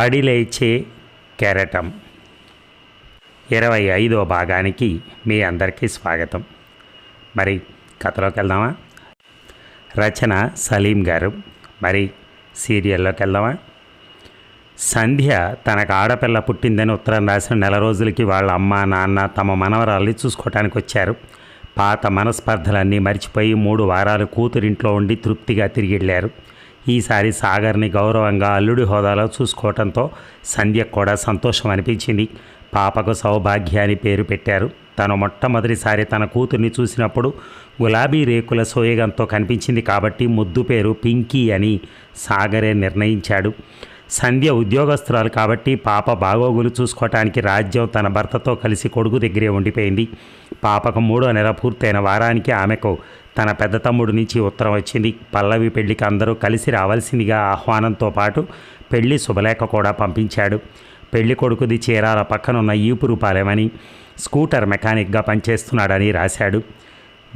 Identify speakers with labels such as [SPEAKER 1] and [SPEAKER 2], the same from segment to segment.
[SPEAKER 1] పడిలేచే కెరటం. ఇరవై ఐదో భాగానికి మీ అందరికీ స్వాగతం. మరి కథలోకి వెళ్దామా రచన సలీం గారు. మరి సీరియల్లోకి వెళ్దామా సంధ్య తనకు ఆడపిల్ల పుట్టిందని ఉత్తరం రాసిన నెల రోజులకి వాళ్ళ అమ్మ నాన్న తమ మనవరాల్ని చూసుకోవటానికి వచ్చారు. పాత మనస్పర్ధలన్నీ మర్చిపోయి మూడు వారాలు కూతురింట్లో ఉండి తృప్తిగా తిరిగి వెళ్ళారు. ఈసారి సాగర్ని గౌరవంగా అల్లుడి హోదాలో చూసుకోవడంతో సంధ్య కూడా సంతోషం అనిపించింది. పాపకు సౌభాగ్య అని పేరు పెట్టారు. తను మొట్టమొదటిసారి తన కూతుర్ని చూసినప్పుడు గులాబీ రేకుల సోయగంతో కనిపించింది కాబట్టి ముద్దు పేరు పింకీ అని సాగరే నిర్ణయించాడు. సంధ్య ఉద్యోగస్తురాలు కాబట్టి పాప బాగోగులు చూసుకోవటానికి రాజ్యం తన భర్తతో కలిసి కొడుకు దగ్గరే ఉండిపోయింది. పాపకు మూడో నెల పూర్తయిన వారానికి ఆమెకు తన పెద్ద తమ్ముడు నుంచి ఉత్తరం వచ్చింది. పల్లవి పెళ్ళికి అందరూ కలిసి రావాల్సిందిగా ఆహ్వానంతో పాటు పెళ్ళి శుభలేఖ కూడా పంపించాడు. పెళ్ళి కొడుకుది చీరాల పక్కనున్న ఈపురుపాలెమని స్కూటర్ మెకానిక్గా పనిచేస్తున్నాడని రాశాడు.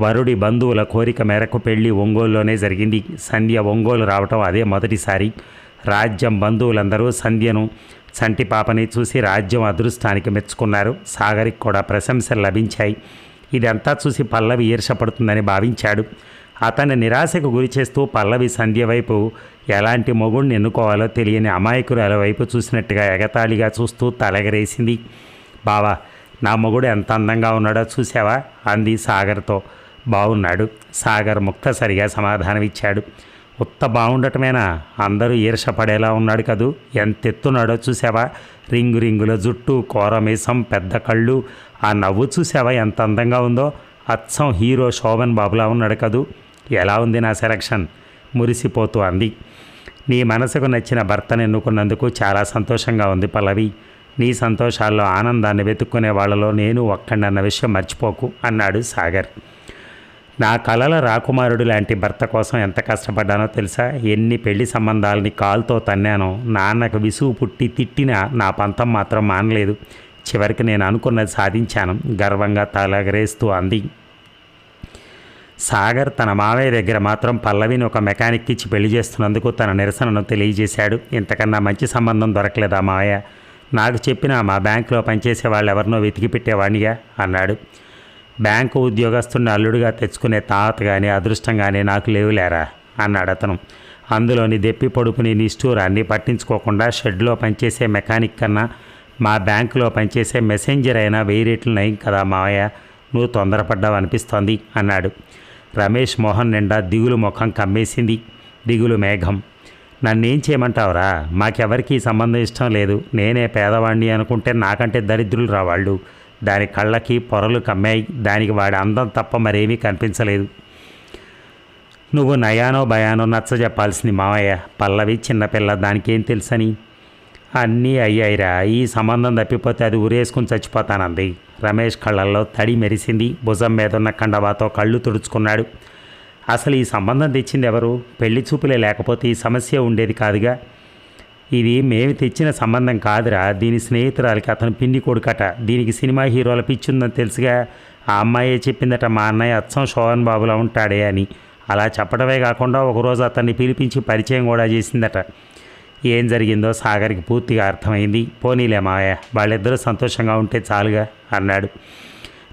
[SPEAKER 1] వరుడి బంధువుల కోరిక మేరకు పెళ్ళి ఒంగోలులోనే జరిగింది. సంధ్య ఒంగోలు రావటం అదే మొదటిసారి. రాజ్యం బంధువులందరూ సంధ్యను చంటి పాపని చూసి రాజ్యం అదృష్టానికి మెచ్చుకున్నారు. సాగరికి కూడా ప్రశంసలు లభించాయి. ఇదంతా చూసి పల్లవి ఈర్షపడుతుందని భావించాడు. అతన్ని నిరాశకు గురి చేస్తూ పల్లవి సంధ్య వైపు ఎలాంటి మొగుడిని ఎన్నుకోవాలో తెలియని అమాయకురాల వైపు చూసినట్టుగా ఎగతాళిగా చూస్తూ తలగరేసింది. బావా నా మొగుడు ఎంత అందంగా ఉన్నాడో చూసావా అంది సాగర్తో. బాగున్నాడు సాగర్ ముక్తసరిగా సమాధానమిచ్చాడు. ఉత్త బాగుండటమేనా అందరూ ఈర్షపడేలా ఉన్నాడు కదూ? ఎంత ఎత్తున్నాడో చూసావా రింగు రింగుల జుట్టు కోరమీసం పెద్ద కళ్ళు ఆ నవ్వు చూసావా? ఎంత అందంగా ఉందో. అచ్చం హీరో శోభన్ బాబులా ఉన్నాడు కదూ. ఎలా ఉంది నా సెలక్షన్? మురిసిపోతూ అంది. నీ మనసుకు నచ్చిన భర్తను ఎన్నుకున్నందుకు చాలా సంతోషంగా ఉంది పల్లవి. నీ సంతోషాల్లో ఆనందాన్ని వెతుక్కునే వాళ్ళలో నేను ఒక్కడన్న విషయం మర్చిపోకు అన్నాడు సాగర్. నా కలల రాకుమారుడు లాంటి భర్త కోసం ఎంత కష్టపడ్డానో తెలుసా? ఎన్ని పెళ్ళి సంబంధాలని కాల్తో తన్నానో. నాన్నకు విసుగు పుట్టి తిట్టినా నా పంతం మాత్రం మానలేదు. చివరికి నేను అనుకున్నది సాధించాను. గర్వంగా తలగరేస్తూ అంది. సాగర్ తన మావయ్య దగ్గర మాత్రం పల్లవిని ఒక మెకానిక్ ఇచ్చి పెళ్ళి చేస్తున్నందుకు తన నిరసనను తెలియజేశాడు. ఇంతకన్నా మంచి సంబంధం దొరకలేదా మావయ్య? నాకు చెప్పిన మా బ్యాంకులో పనిచేసే వాళ్ళు ఎవరినో వెతికి పెట్టేవాడినిగా అన్నాడు. బ్యాంకు ఉద్యోగస్తుని అల్లుడిగా తెచ్చుకునే తాత కానీ అదృష్టం కానీ నాకు లేవులేరా? అన్నాడు అతను. అందులోని దెప్పి పొడుపుని నిష్ఠూరాన్ని పట్టించుకోకుండా షెడ్లో పనిచేసే మెకానిక్ కన్నా మా బ్యాంకులో పనిచేసే మెసెంజర్ అయినా వెయ్యి రెట్లు నయం కదా మావయ్య నువ్వు తొందరపడ్డావు అనిపిస్తోంది అన్నాడు. రమేష్ మోహన్ నిండా దిగులు ముఖం కమ్మేసింది. దిగులు మేఘం. నన్నేం చేయమంటావురా? మాకెవరికి సంబంధం ఇష్టం లేదు. నేనే పేదవాణ్ణి అనుకుంటే నాకంటే దరిద్రులు రా వాళ్ళు. దాని కళ్ళకి పొరలు కమ్మాయి. దానికి వాడి అందం తప్ప మరేమీ కనిపించలేదు. నువ్వు నయానో భయానో నచ్చ చెప్పాల్సింది మావయ్య. పల్లవి చిన్నపిల్ల దానికేం తెలుసని? అన్నీ అయ్యాయిరా. ఈ సంబంధం తప్పిపోతే అది ఉరేసుకుని చచ్చిపోతానంది. రమేష్ కళ్ళల్లో తడి మెరిసింది. భుజం మీద ఉన్న కండవాతో కళ్ళు తుడుచుకున్నాడు. అసలు ఈ సంబంధం తెచ్చింది ఎవరు? పెళ్ళి చూపులే లేకపోతే ఈ సమస్య ఉండేది కాదుగా? ఇది మేము తెచ్చిన సంబంధం కాదురా. దీని స్నేహితురాలకి అతను పిండి కొడుకట. దీనికి సినిమా హీరోల పిచ్చిందని తెలుసుగా? ఆ అమ్మాయే చెప్పిందట మా అన్నయ్య అచ్చం శోభన్ బాబులా ఉంటాడే అని. అలా చెప్పడమే కాకుండా ఒకరోజు అతన్ని పిలిపించి పరిచయం కూడా చేసిందట. ఏం జరిగిందో సాగర్కి పూర్తిగా అర్థమైంది. పోనీలే మావయ్య వాళ్ళిద్దరూ సంతోషంగా ఉంటే చాలుగా అన్నాడు.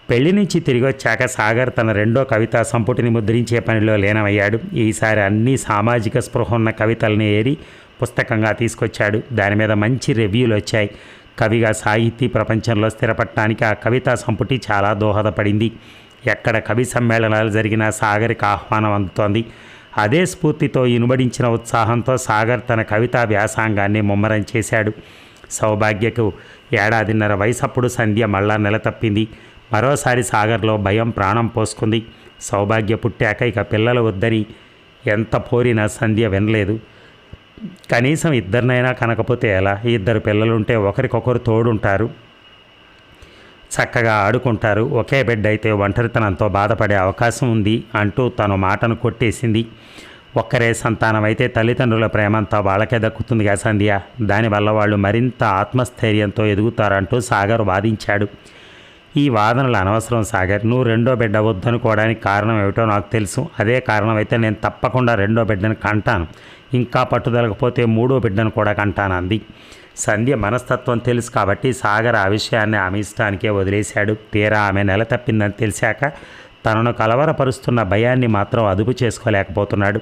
[SPEAKER 1] పెళ్ళి నుంచి తిరిగి వచ్చాక సాగర్ తన రెండో కవితా సంపుటిని ముద్రించే పనిలో లీనమయ్యాడు. ఈసారి అన్ని సామాజిక స్పృహ ఉన్న కవితల్ని ఏరి పుస్తకంగా తీసుకొచ్చాడు. దాని మీద మంచి రివ్యూలు వచ్చాయి. కవిగా సాహితీ ప్రపంచంలో స్థిరపడటానికి ఆ కవితా సంపుటి చాలా దోహదపడింది. ఎక్కడ కవి సమ్మేళనాలు జరిగినా సాగర్కి ఆహ్వానం అందుతోంది. అదే స్ఫూర్తితో ఇనుబడించిన ఉత్సాహంతో సాగర్ తన కవితా వ్యాసాంగాన్ని ముమ్మరం చేశాడు. సౌభాగ్యకు ఏడాదిన్నర వయసప్పుడు సంధ్య మళ్ళా నెలతప్పింది. మరోసారి సాగర్లో భయం ప్రాణం పోసుకుంది. సౌభాగ్య పుట్టాక ఇక పిల్లలు వద్దని ఎంత పోరినా సంధ్య వినలేదు. కనీసం ఇద్దరినైనా కనకపోతే ఎలా? ఇద్దరు పిల్లలుంటే ఒకరికొకరు తోడుంటారు. చక్కగా ఆడుకుంటారు. ఒకే బిడ్డ అయితే ఒంటరితనంతో బాధపడే అవకాశం ఉంది అంటూ తను మాటను కొట్టేసింది. ఒక్కరే సంతానం అయితే తల్లిదండ్రుల ప్రేమంతా వాళ్ళకే దక్కుతుందిగా సంధ్య. దానివల్ల వాళ్ళు మరింత ఆత్మస్థైర్యంతో ఎదుగుతారంటూ సాగర్ వాదించాడు. ఈ వాదనలు అనవసరం సాగర్. నువ్వు రెండో బిడ్డ వద్దనుకోవడానికి కారణం ఏమిటో నాకు తెలుసు. అదే కారణం అయితే నేను తప్పకుండా రెండో బిడ్డను కంటాను. ఇంకా పట్టుదలకపోతే మూడో బిడ్డను కూడా కంటాను అంది సంధ్య మనస్తత్వం తెలుసు కాబట్టి సాగర్ ఆ విషయాన్ని ఆమె ఇష్టానికే వదిలేశాడు. తీరా ఆమె నెల తప్పిందని తెలిసాక తనను కలవరపరుస్తున్న భయాన్ని మాత్రం అదుపు చేసుకోలేకపోతున్నాడు.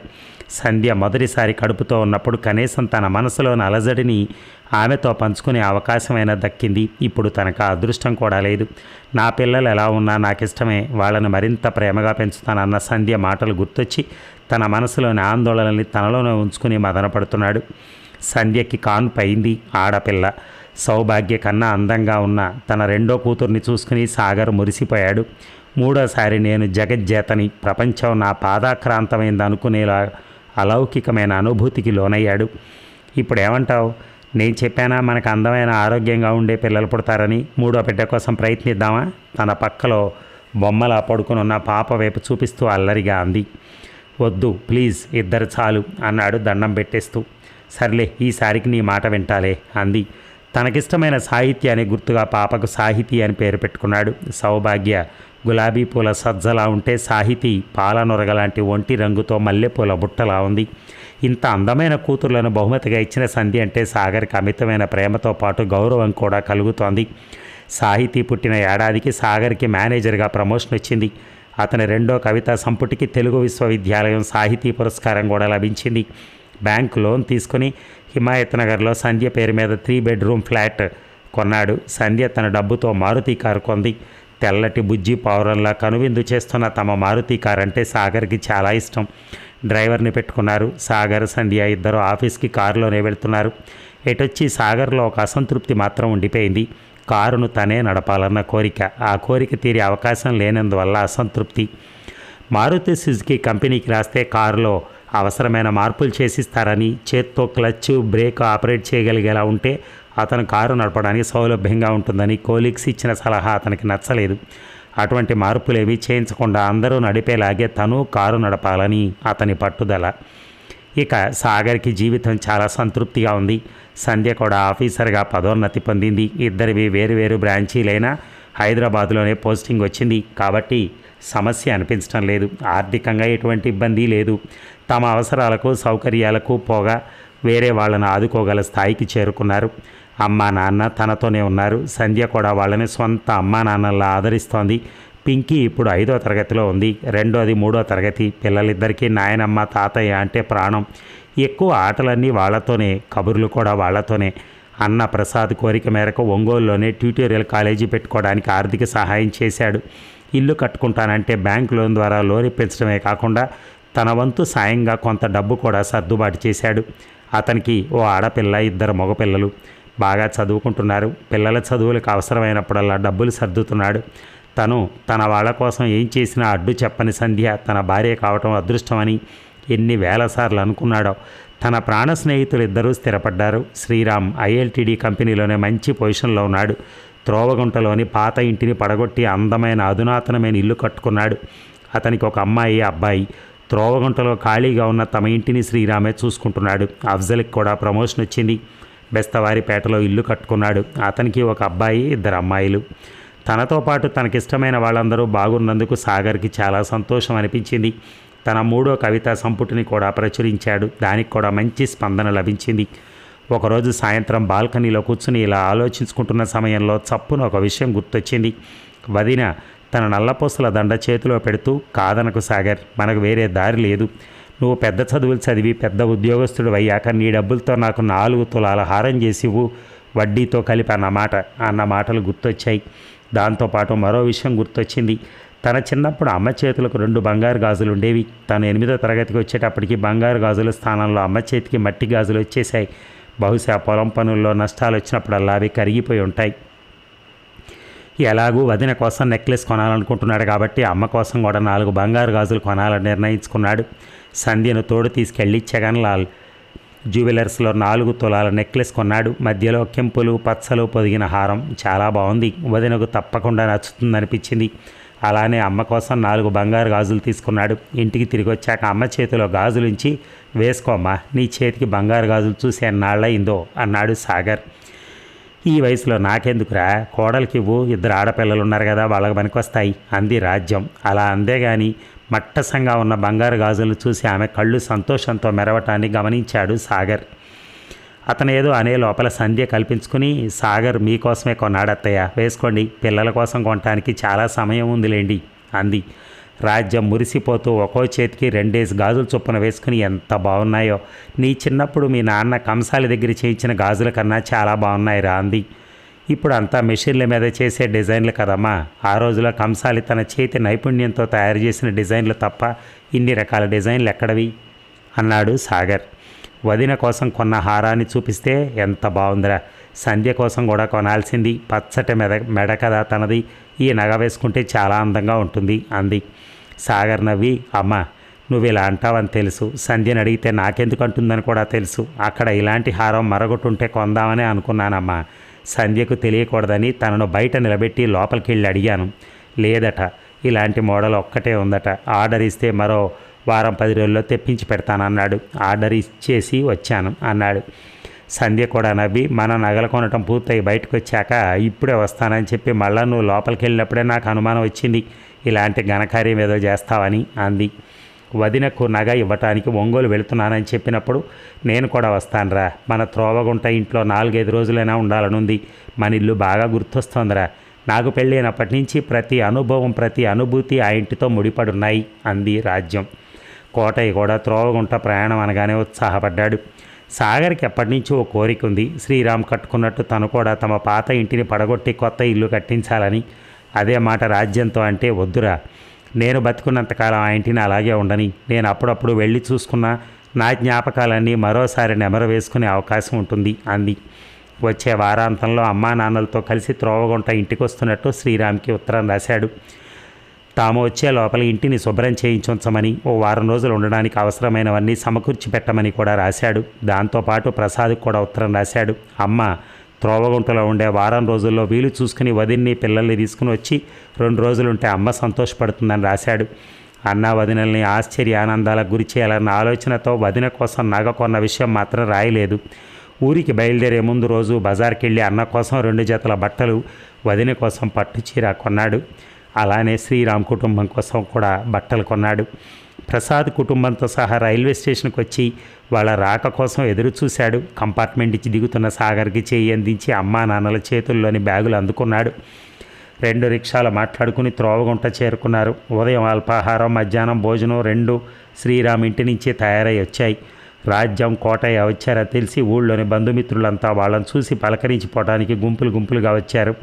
[SPEAKER 1] సంధ్య మొదటిసారి కడుపుతో ఉన్నప్పుడు కనీసం తన మనసులోని అలజడిని ఆమెతో పంచుకునే అవకాశమైనా దక్కింది. ఇప్పుడు తనకు అదృష్టం కూడా లేదు. నా పిల్లలు ఎలా ఉన్నా నాకు ఇష్టమే వాళ్ళను మరింత ప్రేమగా పెంచుతానన్న సంధ్య మాటలు గుర్తొచ్చి తన మనసులోని ఆందోళనని తనలోనే ఉంచుకుని మదనపడుతున్నాడు. సంధ్యకి కాన్పైంది ఆడపిల్ల. సౌభాగ్య కన్నా అందంగా ఉన్న తన రెండో కూతుర్ని చూసుకుని సాగర్ మురిసిపోయాడు. మూడోసారి నేను జగజ్జేతని ప్రపంచం నా పాదాక్రాంతమైంది అనుకునేలా అలౌకికమైన అనుభూతికి లోనయ్యాడు. ఇప్పుడు ఏమంటావు నేను చెప్పానా మనకు అందమైన ఆరోగ్యంగా ఉండే పిల్లలు పుడతారని మూడో బిడ్డ కోసం ప్రయత్నిద్దామా? తన పక్కలో బొమ్మలా పడుకుని ఉన్న పాప వైపు చూపిస్తూ అల్లరిగా అంది. వద్దు ప్లీజ్ ఇద్దరు చాలు అన్నాడు దండం పెట్టేస్తూ. సర్లే ఈసారికి నీ మాట వింటాలే అంది. తనకిష్టమైన సాహిత్యాన్ని గుర్తుగా పాపకు సాహితీ అని పేరు పెట్టుకున్నాడు. సౌభాగ్య గులాబీ పూల సజ్జలా ఉంటే సాహితీ పాలనొరగ లాంటి ఒంటి రంగుతో మల్లెపూల బుట్టలా ఉంది. ఇంత అందమైన కూతుర్లను బహుమతిగా ఇచ్చిన సంధి అంటే సాగర్కి అమితమైన ప్రేమతో పాటు గౌరవం కూడా కలుగుతోంది. సాహితీ పుట్టిన ఏడాదికి సాగర్కి మేనేజర్గా ప్రమోషన్ వచ్చింది. అతని రెండో కవితా సంపుటికి తెలుగు విశ్వవిద్యాలయం సాహితీ పురస్కారం కూడా లభించింది. బ్యాంక్ లోన్ తీసుకుని హిమాయత్ నగర్లో సంధ్య పేరు మీద త్రీ బెడ్రూమ్ ఫ్లాట్ కొన్నాడు. సంధ్య తన డబ్బుతో మారుతి కారు కొంది. తెల్లటి బుజ్జి పౌరంలా కనువిందు చేస్తున్న తమ మారుతి కార్ అంటే సాగర్కి చాలా ఇష్టం. డ్రైవర్ని పెట్టుకున్నారు. సాగర్ సంధ్య ఇద్దరు ఆఫీస్కి కారులోనే వెళ్తున్నారు. ఎటొచ్చి సాగర్లో ఒక అసంతృప్తి మాత్రం ఉండిపోయింది. కారును తనే నడపాలన్న కోరిక. ఆ కోరిక తీరే అవకాశం లేనందువల్ల అసంతృప్తి. మారుతి సుజుకి కంపెనీకి రాస్తే కారులో అవసరమైన మార్పులు చేసిస్తారని చేత్తో క్లచ్ బ్రేక్ ఆపరేట్ చేయగలిగేలా ఉంటే అతను కారు నడపడానికి సౌలభ్యంగా ఉంటుందని కోలిక్స్ ఇచ్చిన సలహా అతనికి నచ్చలేదు. అటువంటి మార్పులేవి చేయించకుండా అందరూ నడిపేలాగే తను కారు నడపాలని అతని పట్టుదల. ఇక సాగర్కి జీవితం చాలా సంతృప్తిగా ఉంది. సంధ్య కూడా ఆఫీసర్గా పదోన్నతి పొందింది. ఇద్దరివి వేరు వేరు బ్రాంచీలైనా హైదరాబాద్లోనే పోస్టింగ్ వచ్చింది కాబట్టి సమస్య అనిపించడం లేదు. ఆర్థికంగా ఎటువంటి ఇబ్బంది లేదు. తమ అవసరాలకు సౌకర్యాలకు పోగా వేరే వాళ్ళని ఆదుకోగల స్థాయికి చేరుకున్నారు. అమ్మా నాన్న తనతోనే ఉన్నారు. సంధ్య కూడా వాళ్ళని సొంత అమ్మా నాన్నలా ఆదరిస్తోంది. పింకీ ఇప్పుడు ఐదో తరగతిలో ఉంది. రెండోది మూడో తరగతి. పిల్లలిద్దరికీ నాయనమ్మ తాతయ్య అంటే ప్రాణం. ఎక్కువ ఆటలన్నీ వాళ్ళతోనే కబుర్లు కూడా వాళ్ళతోనే. అన్న ప్రసాద్ కోరిక మేరకు ఒంగోలులోనే ట్యూటోరియల్ కాలేజీ పెట్టుకోవడానికి ఆర్థిక సహాయం చేశాడు. ఇల్లు కట్టుకుంటానంటే బ్యాంక్ లోన్ ద్వారా లోన్ ఇప్పించడమే కాకుండా తన వంతు సాయంగా కొంత డబ్బు కూడా సర్దుబాటు చేశాడు. అతనికి ఓ ఆడపిల్ల ఇద్దరు మగపిల్లలు. బాగా చదువుకుంటున్నారు. పిల్లల చదువులకు అవసరమైనప్పుడల్లా డబ్బులు సర్దుతున్నాడు. తను తన వాళ్ళ కోసం ఏం చేసినా అడ్డు చెప్పని సంధ్య తన భార్య కావటం అదృష్టమని ఎన్ని వేల సార్లు అనుకున్నాడో. తన ప్రాణ స్నేహితులు ఇద్దరూ స్థిరపడ్డారు. శ్రీరామ్ ఐఎల్టీడీ కంపెనీలోనే మంచి పొజిషన్లో ఉన్నాడు. త్రోవగుంటలోని పాత ఇంటిని పడగొట్టి అందమైన అధునాతనమైన ఇల్లు కట్టుకున్నాడు. అతనికి ఒక అమ్మాయి అబ్బాయి. త్రోవగుంటలో ఖాళీగా ఉన్న తమ ఇంటిని శ్రీరామే చూసుకుంటున్నాడు. అఫ్జల్కి కూడా ప్రమోషన్ వచ్చింది. బెస్తవారిపేటలో ఇల్లు కట్టుకున్నాడు. అతనికి ఒక అబ్బాయి ఇద్దరు అమ్మాయిలు. తనతో పాటు తనకిష్టమైన వాళ్ళందరూ బాగున్నందుకు సాగర్కి చాలా సంతోషం అనిపించింది. తన మూడో కవితా సంపుటిని కూడా ప్రచురించాడు. దానికి కూడా మంచి స్పందన లభించింది. ఒకరోజు సాయంత్రం బాల్కనీలో కూర్చుని ఇలా ఆలోచించుకుంటున్న సమయంలో చప్పున ఒక విషయం గుర్తొచ్చింది. వదిన తన నల్లపూసల దండ చేతిలో పెడుతూ కాదనకు సాగర్ మనకు వేరే దారి లేదు. నువ్వు పెద్ద చదువులు చదివి పెద్ద ఉద్యోగస్తుడు అయ్యాక నీ డబ్బులతో నాకు నాలుగు తులాల హారం చేసివు వడ్డీతో కలిపి అన్నమాట అన్న మాటలు గుర్తొచ్చాయి. దాంతోపాటు మరో విషయం గుర్తొచ్చింది. తన చిన్నప్పుడు అమ్మ చేతులకు రెండు బంగారు గాజులు ఉండేవి. తను ఎనిమిదో తరగతికి వచ్చేటప్పటికి బంగారు గాజుల స్థానంలో అమ్మ చేతికి మట్టి గాజులు వచ్చేసాయి బహుశా పొలం పనుల్లో నష్టాలు వచ్చినప్పుడల్లా అవి కరిగిపోయి ఉంటాయి. ఎలాగూ వదిన కోసం నెక్లెస్ కొనాలనుకుంటున్నాడు కాబట్టి అమ్మ కోసం కూడా నాలుగు బంగారు గాజులు కొనాలని నిర్ణయించుకున్నాడు. సంధ్యను తోడు తీసుకెళ్ళి లాల్ జ్యువెలర్స్లో నాలుగు తులాల నెక్లెస్ కొన్నాడు. మధ్యలో కెంపులు పచ్చలు పొదిగిన హారం చాలా బాగుంది. వదినకు తప్పకుండా నచ్చుతుందనిపించింది. అలానే అమ్మ కోసం నాలుగు బంగారు గాజులు తీసుకున్నాడు. ఇంటికి తిరిగి వచ్చాక అమ్మ చేతిలో గాజులుంచి వేసుకోమ్మా నీ చేతికి బంగారు గాజులు చూసి ఎన్నాళ్ళయిందో అన్నాడు సాగర్. ఈ వయసులో నాకెందుకురా? కోడలికి ఇవ్వు ఇద్దరు ఆడపిల్లలు ఉన్నారు కదా వాళ్ళకి పనికొస్తాయి అంది రాజ్యం. అలా అందే కానీ మట్టసంగా ఉన్న బంగారు గాజులు చూసి ఆమె కళ్ళు సంతోషంతో మెరవటాన్ని గమనించాడు సాగర్. అతను ఏదో అనే లోపల సంధ్య కల్పించుకుని సాగర్ మీకోసమే కొన్నాడత్తయ్య వేసుకోండి పిల్లల కోసం కొనటానికి చాలా సమయం ఉందిలేండి అంది. రాజ్యం మురిసిపోతూ ఒక్కో చేతికి రెండేసి గాజులు చొప్పున వేసుకుని ఎంత బాగున్నాయో. నీ చిన్నప్పుడు మీ నాన్న కంసాలి దగ్గర చేయించిన గాజుల కన్నా చాలా బాగున్నాయి రా అంది. ఇప్పుడు అంతా మెషిన్ల మీద చేసే డిజైన్లు కదమ్మా. ఆ రోజులో కంసాలి తన చేతి నైపుణ్యంతో తయారు చేసిన డిజైన్లు తప్ప ఇన్ని రకాల డిజైన్లు ఎక్కడవి? అన్నాడు సాగర్. వదిన కోసం కొన్న హారాన్ని చూపిస్తే ఎంత బాగుందిరా. సంధ్య కోసం కూడా కొనాల్సింది. పచ్చటి మెద మెడ కదా తనది. ఈ నగ వేసుకుంటే చాలా అందంగా ఉంటుంది అంది. సాగర్ నవ్వి అమ్మ నువ్వు ఇలా అంటావని తెలుసు. సంధ్యని అడిగితే నాకెందుకు అంటుందని కూడా తెలుసు. అక్కడ ఇలాంటి హారం మరొకటి కొందామని అనుకున్నానమ్మా. సంధ్యకు తెలియకూడదని తనను బయట నిలబెట్టి లోపలికి వెళ్ళి అడిగాను. లేదట ఇలాంటి మోడల్ ఒక్కటే ఉందట. ఆర్డర్ ఇస్తే మరో వారం పది రోజుల్లో తెప్పించి పెడతానన్నాడు. ఆర్డర్ ఇచ్చేసి వచ్చాను అన్నాడు. సంధ్య కూడా నవ్వి మన నగలు కొనటం పూర్తయి బయటకు వచ్చాక ఇప్పుడే వస్తానని చెప్పి మళ్ళా నువ్వు లోపలికి వెళ్ళినప్పుడే నాకు అనుమానం వచ్చింది. ఇలాంటి ఘనకార్యం ఏదో చేస్తావని అంది. వదినకు నగ ఇవ్వటానికి ఒంగోలు వెళుతున్నానని చెప్పినప్పుడు నేను కూడా వస్తానురా. మన త్రోవగుంట ఇంట్లో నాలుగైదు రోజులైనా ఉండాలనుంది. మన ఇల్లు బాగా గుర్తొస్తోందిరా. నాకు పెళ్ళైనప్పటి నుంచి ప్రతి అనుభవం ప్రతి అనుభూతి ఆ ఇంటితో ముడిపడున్నాయి అంది రాజ్యం. కోటయ్య కూడా త్రోవగుంట ప్రయాణం అనగానే ఉత్సాహపడ్డాడు. సాగర్కి ఎప్పటి నుంచో ఓ కోరిక ఉంది. శ్రీరామ్ కట్టుకున్నట్టు తను కూడా తమ పాత ఇంటిని పడగొట్టి కొత్త ఇల్లు కట్టించాలని. అదే మాట రాజ్యంతో అంటే వద్దురా. నేను బతుకున్నంతకాలం ఆ ఇంటిని అలాగే ఉండని. నేను అప్పుడప్పుడు వెళ్ళి చూసుకున్నా నా జ్ఞాపకాలన్నీ మరోసారి నెమరు వేసుకునే అవకాశం ఉంటుంది అంది. వచ్చే వారాంతంలో అమ్మా నాన్నలతో కలిసి త్రోవగుంట ఇంటికి వస్తున్నట్టు శ్రీరామ్కి ఉత్తరం రాశాడు. తాము వచ్చే లోపల ఇంటిని శుభ్రం చేయించుంచమని ఓ వారం రోజులు ఉండడానికి అవసరమైనవన్నీ సమకూర్చి పెట్టమని కూడా రాశాడు. దాంతోపాటు ప్రసాద్ కూడా ఉత్తరం రాశాడు. అమ్మ త్రోవగుంటలో ఉండే వారం రోజుల్లో వీలు చూసుకుని వదిన్ని పిల్లల్ని తీసుకుని వచ్చి రెండు రోజులుంటే అమ్మ సంతోషపడుతుందని రాశాడు. అన్న వదినల్ని ఆశ్చర్య ఆనందాలకు గురి చేయాలన్న ఆలోచనతో వదిన కోసం నగ కొన్న విషయం మాత్రం రాయలేదు. ఊరికి బయలుదేరే ముందు రోజు బజార్కి వెళ్ళి అన్న కోసం రెండు జతల బట్టలు వదిన కోసం పట్టు చీర కొన్నాడు. అలానే శ్రీరామ్ కుటుంబం కోసం కూడా బట్టలు కొన్నాడు. ప్రసాద్ కుటుంబంతో సహా రైల్వే స్టేషన్కి వచ్చి వాళ్ళ రాక కోసం ఎదురు చూశాడు. కంపార్ట్మెంట్ ఇచ్చి దిగుతున్న సాగర్కి చేయి అందించి అమ్మా నాన్నల చేతుల్లోని బ్యాగులు అందుకున్నాడు. రెండు రిక్షాలు మాట్లాడుకుని త్రోవగుంట చేరుకున్నారు. ఉదయం అల్పాహారం మధ్యాహ్నం భోజనం రెండు శ్రీరామ్ ఇంటి నుంచి తయారై వచ్చాయి. రాజ్యం కోటయ్య వచ్చారా తెలిసి ఊళ్ళోని బంధుమిత్రులంతా వాళ్ళని చూసి పలకరించిపోవడానికి గుంపులు గుంపులుగా వచ్చారు.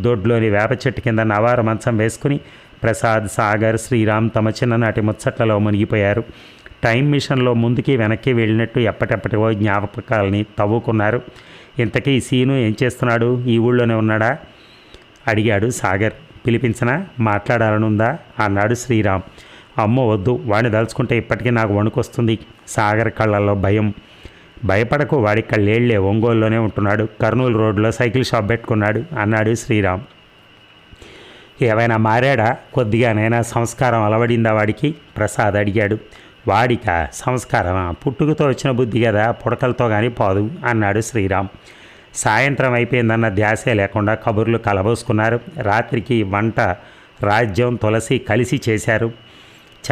[SPEAKER 1] దొడ్లోని వేప చెట్టు కింద నవార మంచం వేసుకుని ప్రసాద్ సాగర్ శ్రీరామ్ తమ చిన్ననాటి ముచ్చట్లలో మునిగిపోయారు. టైం మిషన్లో ముందుకి వెనక్కి వెళ్ళినట్టు ఎప్పటెప్పటివో జ్ఞాపకాలని తవ్వుకున్నారు. ఇంతకీ సీను ఏం చేస్తున్నాడు? ఈ ఊళ్ళోనే ఉన్నాడా? అడిగాడు సాగర్. పిలిపించనా మాట్లాడాలనుందా? అన్నాడు శ్రీరామ్. అమ్మో వద్దు వాడిని దలుచుకుంటే ఇప్పటికీ నాకు వణుకొస్తుంది. సాగర్ కళ్ళల్లో భయం. భయపడకు వాడి కళ్ళేళ్ళే ఒంగోలులోనే ఉంటున్నాడు. కర్నూలు రోడ్లో సైకిల్ షాప్ పెట్టుకున్నాడు అన్నాడు శ్రీరామ్. ఏమైనా మారాడా? కొద్దిగానైనా సంస్కారం అలవడిందా వాడికి? ప్రసాద్ అడిగాడు. వాడిక సంస్కారమా? పుట్టుకతో వచ్చిన బుద్ధి కదా పుడకలతో కానీ పోదు అన్నాడు శ్రీరామ్. సాయంత్రం అయిపోయిందన్న ధ్యాసే లేకుండా కబుర్లు కలబోసుకున్నారు. రాత్రికి వంట రాజ్యం తులసి కలిసి చేశారు.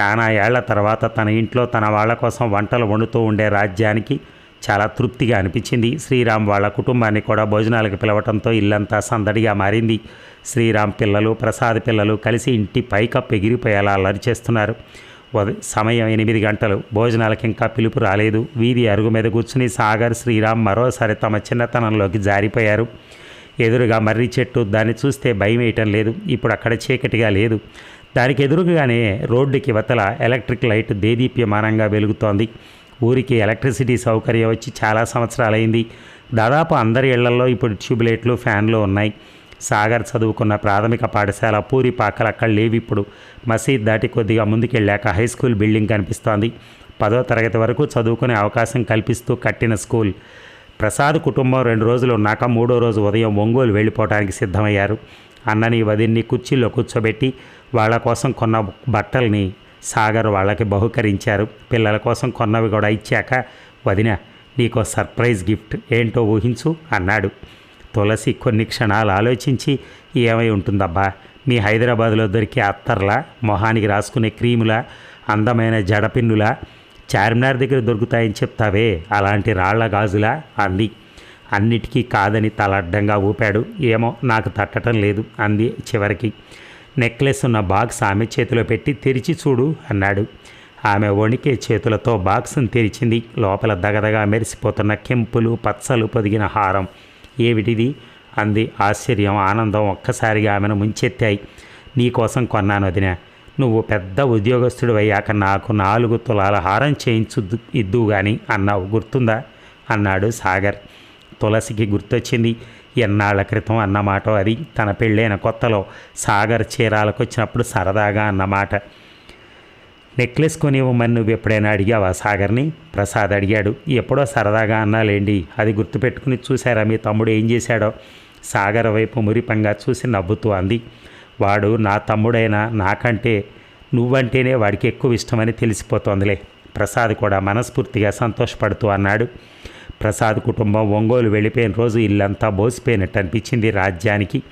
[SPEAKER 1] చాలా ఏళ్ళ తర్వాత తన ఇంట్లో తన వాళ్ళ కోసం వంటలు వండుతూ ఉండే రాజ్యానికి చాలా తృప్తిగా అనిపించింది. శ్రీరామ్ వాళ్ళ కుటుంబాన్ని కూడా భోజనాలకు పిలవటంతో ఇల్లంతా సందడిగా మారింది. శ్రీరామ్ పిల్లలు ప్రసాద్ పిల్లలు కలిసి ఇంటి పైకప్పు ఎగిరిపోయేలా అల్లరి చేస్తున్నారు. ఉద- సమయం ఎనిమిది గంటలు. భోజనాలకు ఇంకా పిలుపు రాలేదు. వీధి అరుగు మీద కూర్చుని సాగర్ శ్రీరామ్ మరోసారి తమ చిన్నతనంలోకి జారిపోయారు. ఎదురుగా మర్రి చెట్టు దాన్ని చూస్తే భయం వేయటం లేదు. ఇప్పుడు అక్కడ చీకటిగా లేదు. దానికి ఎదురుగానే రోడ్డుకి వతల ఎలక్ట్రిక్ లైట్ దేదీప్యమానంగా వెలుగుతోంది. ఊరికి ఎలక్ట్రిసిటీ సౌకర్యం వచ్చి చాలా సంవత్సరాలైంది. దాదాపు అందరి ఇళ్ళలో ఇప్పుడు ట్యూబ్లైట్లు ఫ్యాన్లు ఉన్నాయి. సాగర్ చదువుకున్న ప్రాథమిక పాఠశాల పూరి పాకలు అక్కడ లేవు ఇప్పుడు. మసీద్ దాటి కొద్దిగా ముందుకెళ్ళాక హై స్కూల్ బిల్డింగ్ కనిపిస్తోంది. పదో తరగతి వరకు చదువుకునే అవకాశం కల్పిస్తూ కట్టిన స్కూల్. ప్రసాద్ కుటుంబం రెండు రోజులు ఉన్నాక మూడో రోజు ఉదయం ఒంగోలు వెళ్ళిపోవడానికి సిద్ధమయ్యారు. అన్నని వదిన్ని కుర్చీలో కూర్చోబెట్టి వాళ్ళ కోసం కొన్న బట్టల్ని సాగర్ వాళ్ళకి బహుకరించారు. పిల్లల కోసం కొన్నవి కూడా ఇచ్చాక వదిన నీకో సర్ప్రైజ్ గిఫ్ట్ ఏంటో ఊహించు అన్నాడు. తులసి కొన్ని క్షణాలు ఆలోచించి ఏమై ఉంటుందబ్బా మీ హైదరాబాద్లో దొరికే అత్తర్లా మొహానికి రాసుకునే క్రీములా అందమైన జడపిన్నులా చార్మినార్ దగ్గర దొరుకుతాయని చెప్తావే అలాంటి రాళ్ళ గాజులా అంది. అన్నిటికీ కాదని తలడ్డంగా ఊపాడు. ఏమో నాకు తట్టడం లేదు అంది చివరికి. నెక్లెస్ ఉన్న బాక్స్ ఆమె చేతిలో పెట్టి తెరిచి చూడు అన్నాడు. ఆమె వణికే చేతులతో బాక్స్ను తెరిచింది. లోపల దగదగా మెరిసిపోతున్న కెంపులు పచ్చలు పొదిగిన హారం. ఏమిటిది? అంది ఆశ్చర్యం. ఆనందం ఒక్కసారిగా ఆమెను ముంచెత్తాయి. నీకోసం కొన్నాను వదిన నువ్వు పెద్ద ఉద్యోగస్తుడు అయ్యాక నాకు నాలుగు తులాల హారం చేయించు ఇద్దు గాని అన్నావు. గుర్తుందా? అన్నాడు సాగర్. తులసికి గుర్తొచ్చింది. ఎన్నాళ్ళ క్రితం అన్నమాట అది. తన పెళ్ళైన కొత్తలో సాగర్ చీరాలకు వచ్చినప్పుడు సరదాగా అన్నమాట నెక్లెస్ కొనివ్వమని నువ్వు ఎప్పుడైనా అడిగావా సాగర్ని? ప్రసాద్ అడిగాడు. ఎప్పుడో సరదాగా అన్నాలేండి. అది గుర్తుపెట్టుకుని చూసారా మీ తమ్ముడు ఏం చేశాడో? సాగర్ వైపు మురిపంగా చూసి నవ్వుతూ అంది. వాడు నా తమ్ముడైనా నాకంటే నువ్వంటేనే వాడికి ఎక్కువ ఇష్టమని తెలిసిపోతోందిలే. ప్రసాద్ కూడా మనస్ఫూర్తిగా సంతోషపడుతూ అన్నాడు. ప్రసాద్ కుటుంబం ఒంగోలు వెళ్ళిపోయిన రోజు ఇల్లంతా బోసిపోయినట్టు అనిపించింది రాజ్యానికి.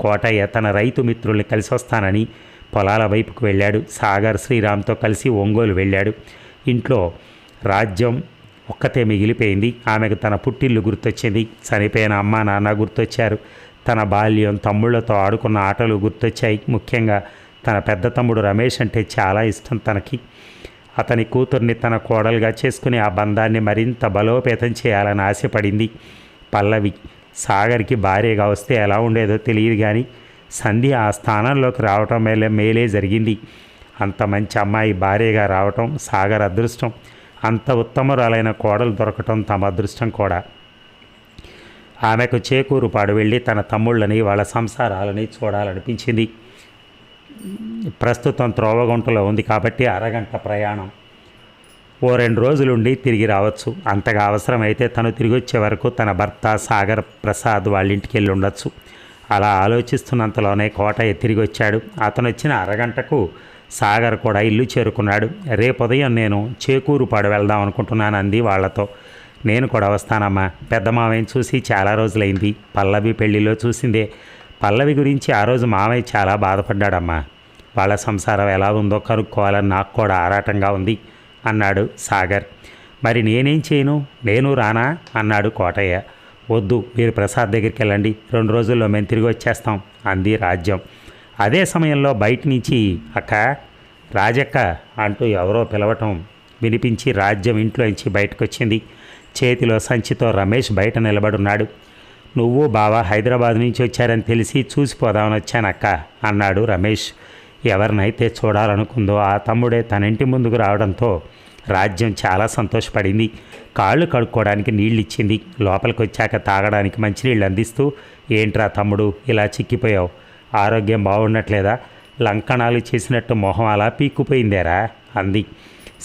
[SPEAKER 1] కోటయ్య తన రైతు మిత్రుల్ని కలిసి వస్తానని పొలాల వైపుకు వెళ్ళాడు. సాగర్ శ్రీరామ్తో కలిసి ఒంగోలు వెళ్ళాడు. ఇంట్లో రాజ్యం ఒక్కతే మిగిలిపోయింది. ఆమెకు తన పుట్టిల్లు గుర్తొచ్చింది. చనిపోయిన అమ్మ నాన్న గుర్తొచ్చారు. తన బాల్యం తమ్ముళ్ళతో ఆడుకున్న ఆటలు గుర్తొచ్చాయి. ముఖ్యంగా తన పెద్ద తమ్ముడు రమేష్ అంటే చాలా ఇష్టం తనకి. అతని కూతుర్ని తన కోడలుగా చేసుకుని ఆ బంధాన్ని మరింత బలోపేతం చేయాలని ఆశపడింది. పల్లవి సాగర్కి భార్యగా వస్తే ఎలా ఉండేదో తెలియదు కానీ సంధి ఆ స్థానంలోకి రావటం మేలే మేలే జరిగింది. అంత మంచి అమ్మాయి భార్యగా రావటం సాగర్ అదృష్టం. అంత ఉత్తమరాలైన కోడలు దొరకటం తమ అదృష్టం కూడా. ఆమెకు చేకూరు పాడు వెళ్ళి తన తమ్ముళ్ళని వాళ్ళ సంసారాలని చూడాలనిపించింది. ప్రస్తుతం త్రోవగుంటలో ఉంది కాబట్టి అరగంట ప్రయాణం. ఓ రెండు రోజులుండి తిరిగి రావచ్చు. అంతగా అవసరమైతే తను తిరిగి వచ్చే వరకు తన భర్త సాగర్ ప్రసాద్ వాళ్ళింటికి వెళ్ళి ఉండొచ్చు. అలా ఆలోచిస్తున్నంతలోనే కోటయ్య తిరిగి వచ్చాడు అతను వచ్చిన అరగంటకు సాగర్ కూడా ఇల్లు చేరుకున్నాడు. రేపు ఉదయం నేను చేకూరుపాడు వెళ్దాం అనుకుంటున్నాను అంది వాళ్ళతో. నేను కూడా వస్తానమ్మా. పెద్ద మావయ్యని చూసి చాలా రోజులైంది. పల్లవి పెళ్ళిలో చూసిందే. పల్లవి గురించి ఆ రోజు మామయ్య చాలా బాధపడ్డాడమ్మా. వాళ్ళ సంసారం ఎలా ఉందో కనుక్కోవాలని నాకు కూడా ఆరాటంగా ఉంది అన్నాడు సాగర్. మరి నేనేం చేయను? నేను రానా? అన్నాడు కోటయ్య. వద్దు మీరు ప్రసాద్ దగ్గరికి వెళ్ళండి. రెండు రోజుల్లో మేము తిరిగి వచ్చేస్తాం అంది రాజ్యం. అదే సమయంలో బయట నుంచి అక్క రాజక్క అంటూ ఎవరో పిలవటం వినిపించి రాజ్యం ఇంట్లోంచి బయటకు వచ్చింది చేతిలో సంచితో రమేష్ బయట నిలబడున్నాడు నువ్వు బావా హైదరాబాద్ నుంచి వచ్చారని తెలిసి చూసిపోదామని వచ్చానక్క అన్నాడు రమేష్. ఎవరినైతే చూడాలనుకుందో ఆ తమ్ముడే తన ఇంటి ముందుకు రావడంతో రాజ్యం చాలా సంతోషపడింది. కాళ్ళు కడుక్కోవడానికి నీళ్ళు ఇచ్చింది లోపలికి వచ్చాక తాగడానికి మంచినీళ్ళు అందిస్తూ ఏంట్రా తమ్ముడు ఇలా చిక్కిపోయావు? ఆరోగ్యం బాగుండట్లేదా లంకణాలు చేసినట్టు మొహం అలా పీక్కుపోయిందేరా? అంది.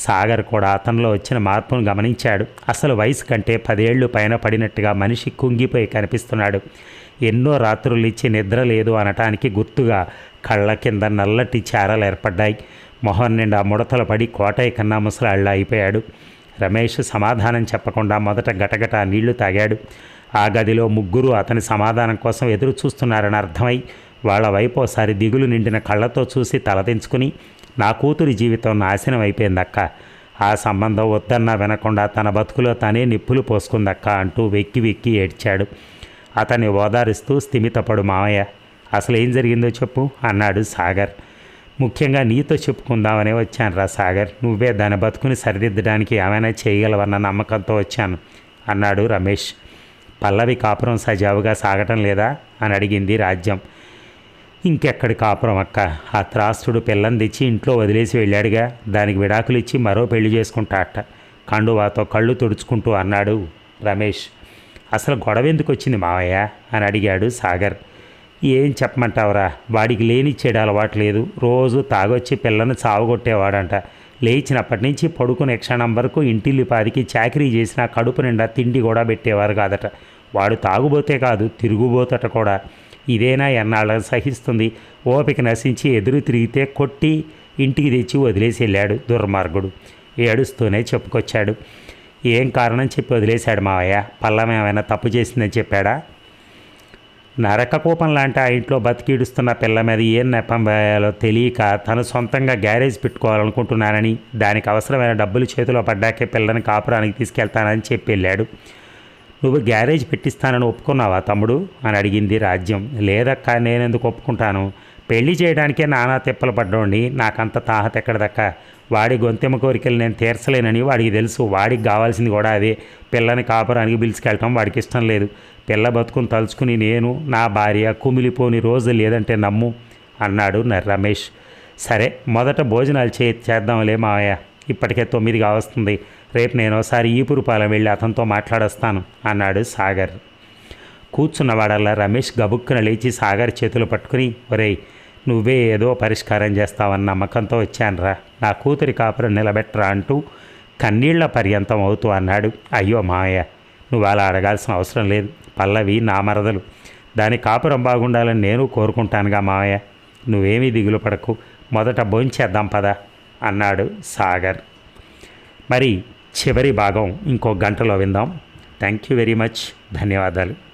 [SPEAKER 1] సాగర్ కూడా అతనిలో వచ్చిన మార్పును గమనించాడు. అసలు వయసు కంటే పదేళ్ళు పైన పడినట్టుగా మనిషి కుంగిపోయి కనిపిస్తున్నాడు. ఎన్నో రాత్రులు ఇచ్చి నిద్ర లేదు అనటానికి గుర్తుగా కళ్ళ కింద నల్లటి చారలు ఏర్పడ్డాయి. మొహం నిండా ముడతలు పడి కోటయ్య కన్నా ముసలాళ్ళ అయిపోయాడు రమేష్ సమాధానం చెప్పకుండా మొదట గటగట నీళ్ళు తాగాడు. ఆ గదిలో ముగ్గురు అతని సమాధానం కోసం ఎదురు చూస్తున్నారని అర్థమై వాళ్ళ వైపు ఒకసారి దిగులు నిండిన కళ్ళతో చూసి తలదించుకుని నా కూతురి జీవితం నాశనం అయిపోయిందక్క. ఆ సంబంధం వద్దన్నా వినకుండా తన బతుకులో తనే నిప్పులు పోసుకుందక్క అంటూ వెక్కి వెక్కి ఏడ్చాడు. అతన్ని ఓదారుస్తూ స్థిమితపడు మావయ్య అసలు ఏం జరిగిందో చెప్పు అన్నాడు సాగర్. ముఖ్యంగా నీతో చెప్పుకుందామనే వచ్చాను రా సాగర్. నువ్వే దాని బతుకుని సరిదిద్దడానికి ఏమైనా చేయగలవన్న నమ్మకంతో వచ్చాను అన్నాడు రమేష్. పల్లవి కాపురం సజావుగా సాగటం లేదా? అని అడిగింది రాజ్యం. ఇంకెక్కడి కాపురం అక్క? ఆ త్రాస్తుడు పిల్లని తెచ్చి ఇంట్లో వదిలేసి వెళ్ళాడుగా. దానికి విడాకులు ఇచ్చి మరో పెళ్ళి అట్ట. కండువాతో కళ్ళు తుడుచుకుంటూ అన్నాడు రమేష్. అసలు గొడవ ఎందుకు వచ్చింది మావయ్య? అని అడిగాడు సాగర్. ఏం చెప్పమంటావురా? వాడికి లేనిచ్చేడు అలవాటు లేదు. రోజు తాగొచ్చి పిల్లను చావగొట్టేవాడంట. లేచినప్పటి నుంచి పడుకునే క్షణం వరకు ఇంటిల్లిపాదికి చాకరీ చేసిన కడుపు నిండా తిండి కూడా పెట్టేవారు కాదట. వాడు తాగుబోతే కాదు తిరుగుబోతట కూడా. ఇదేనా ఎన్నాళ్ళ సహిస్తుంది. ఓపిక నశించి ఎదురు తిరిగితే కొట్టి ఇంటికి తెచ్చి వదిలేసి వెళ్ళాడు దుర్మార్గుడు. ఏడుస్తూనే చెప్పుకొచ్చాడు. ఏం కారణం చెప్పి వదిలేశాడు మావయ్య? పల్లం ఏమైనా తప్పు చేసిందని చెప్పాడా? నరక కూపం లాంటి ఆ ఇంట్లో బతికిడుస్తున్న పిల్ల మీద ఏం నెపం వేయాలో తెలియక తను సొంతంగా గ్యారేజ్ పెట్టుకోవాలనుకుంటున్నానని దానికి అవసరమైన డబ్బులు చేతిలో పడ్డాకే పిల్లని కాపురానికి తీసుకెళ్తానని చెప్పి వెళ్ళాడు. నువ్వు గ్యారేజ్ పెట్టిస్తానని ఒప్పుకున్నావా తమ్ముడు? అని అడిగింది రాజ్యం. లేదక్క నేనెందుకు ఒప్పుకుంటాను? పెళ్ళి చేయడానికే నానా తిప్పలు పడ్డోండి నాకంత తాహత ఎక్కడదక్క? వాడి గొంతెమ్మ కోరికలు నేను తీర్చలేనని వాడికి తెలుసు. వాడికి కావాల్సింది కూడా అదే. పిల్లని కాపురానికి పిలుచుకెళ్ళటం వాడికి ఇష్టం లేదు. పిల్ల బతుకుని తలుచుకుని నేను నా భార్య కుమిలిపోని రోజు లేదంటే నమ్ము అన్నాడు న- రమేష్. సరే మొదట భోజనాలు చే చేద్దాంలే మావయ్య. ఇప్పటికే తొమ్మిదిగా వస్తుంది. రేపు నేను ఒకసారి ఈపురుపాలెం వెళ్ళి అతనితో మాట్లాడొస్తాను అన్నాడు సాగర్. కూర్చున్నవాడల్లా రమేష్ గబుక్కున లేచి సాగర్ చేతులు పట్టుకుని ఒరేయ్ నువ్వే ఏదో పరిష్కారం చేస్తావన్న నమ్మకంతో వచ్చానురా. నా కూతురి కాపురం నిలబెట్టరా అంటూ కన్నీళ్ళ పర్యంతం అవుతూ అన్నాడు. అయ్యో మావయ్య నువ్వు అలా అడగాల్సిన అవసరం లేదు. పల్లవి నా మరదలు. దాని కాపురం బాగుండాలని నేను కోరుకుంటానుగా మావయ్య. నువ్వేమీ దిగులు పడకు. మొదట భోంచేద్దాం పదా అన్నాడు సాగర్. మరి చివరి భాగం ఇంకో గంటలో విందాం. థ్యాంక్ యూ వెరీ మచ్ ధన్యవాదాలు.